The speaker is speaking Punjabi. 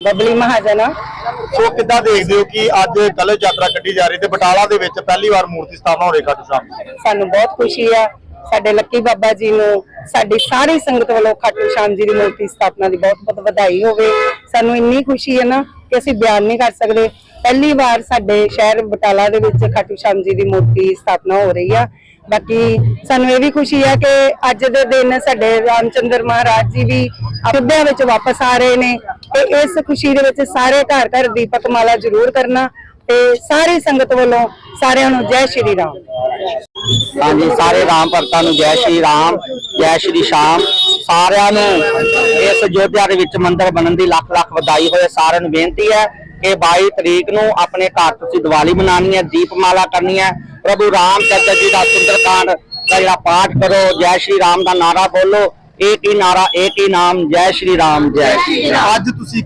ਬਬਲੀ ਮਹਾਜਨ। ਸੋ ਕਿੱਦਾਂ ਦੇਖਦੇ ਹੋ ਕਿ ਅੱਜ ਕਲਸ਼ ਯਾਤਰਾ ਕੱਢੀ ਜਾ ਰਹੀ ਤੇ ਬਟਾਲਾ ਦੇ ਵਿੱਚ ਪਹਿਲੀ ਵਾਰ ਮੂਰਤੀ ਸਥਾਪਨਾ ਹੋ ਰਹੀ ਖਾਟੂ ਸ਼ਾਮ ਦੀ ਸਾਨੂੰ ਬਹੁਤ ਖੁਸ਼ੀ ਆ। ਸਾਡੇ ਲੱਕੀ ਬਾਬਾ ਜੀ ਨੂੰ ਸਾਡੀ ਸਾਰੀ ਸੰਗਤ ਵੱਲੋਂ ਖਾਟੂ ਸ਼ਾਮ ਜੀ ਦੀ ਮੂਰਤੀ ਸਥਾਪਨਾ ਦੀ ਬਹੁਤ ਬਹੁਤ ਵਧਾਈ ਹੋਵੇ। ਸਾਨੂੰ ਇੰਨੀ ਖੁਸ਼ੀ ਹੈ ਨਾ ਕਿ ਅਸੀਂ ਬਿਆਨ ਨਹੀਂ ਕਰ ਸਕਦੇ। ਪਹਿਲੀ ਵਾਰ ਸਾਡੇ ਸ਼ਹਿਰ ਬਟਾਲਾ ਦੇ ਵਿੱਚ ਖਾਟੂ ਸ਼ਾਮ ਜੀ ਦੀ ਮੂਰਤੀ ਸਥਾਪਨਾ ਹੋ ਰਹੀ ਆ। ਬਾਕੀ ਸਾਨੂੰ ਇਹ ਵੀ ਖੁਸ਼ੀ ਆ ਕਿ ਅੱਜ ਦੇ ਦਿਨ ਸਾਡੇ ਰਾਮਚੰਦਰ ਮਹਾਰਾਜ ਜੀ ਵੀ ਅਯੁੱਧਿਆ ਵਿੱਚ ਵਾਪਸ ਆ ਰਹੇ ਨੇ। ਤੇ ਇਸ ਖੁਸ਼ੀ ਦੇ ਵਿੱਚ ਸਾਰੇ ਘਰ ਘਰ ਦੀਪਕ ਮਾਲਾ ਜ਼ਰੂਰ ਕਰਨਾ ਤੇ ਸਾਰੀ ਸੰਗਤ ਵੱਲੋਂ ਸਾਰਿਆਂ ਨੂੰ ਜੈ ਸ਼੍ਰੀ ਰਾਮ। ਹਾਂਜੀ, ਸਾਰੇ ਰਾਮ ਭਗਤਾਂ ਨੂੰ ਜੈ ਸ਼੍ਰੀ ਰਾਮ, ਜੈ ਸ਼੍ਰੀ ਸ਼ਾਮ। ਸਾਰਿਆਂ ਨੂੰ ਇਸ ਅਯੋਧਿਆ ਦੇ ਵਿੱਚ ਮੰਦਿਰ ਬਣਨ ਦੀ ਲੱਖ ਲੱਖ ਵਧਾਈ ਹੋਏ, ਸਾਰਿਆਂ ਨੂੰ ਬੇਨਤੀ ਹੈ ਕਿ 22 ਤਰੀਕ ਨੂੰ ਆਪਣੇ ਘਰ ਤੁਸੀਂ ਦੀਵਾਲੀ ਮਨਾਉਣੀ ਹੈ, ਦੀਪਮਾਲਾ ਕਰਨੀ ਹੈ। ਪ੍ਰਭੂ ਰਾਮ ਚੰਦਰ ਜੀ ਦਾ ਸੁੰਦਰਕਾਂਡ ਦਾ ਜਿਹੜਾ ਪਾਠ ਕਰੋ, ਜੈ ਸ਼੍ਰੀ ਰਾਮ ਦਾ ਨਾਰਾ ਬੋਲੋ। ਇੱਕ ਹੀ ਨਾਰਾ ਇੱਕ ਹੀ ਨਾਮ? ਜੈ ਸ਼੍ਰੀ ਰਾਮ ਜੈ ਸ਼੍ਰੀ ਅੱਜ ਤੁਸੀਂ ਕੀ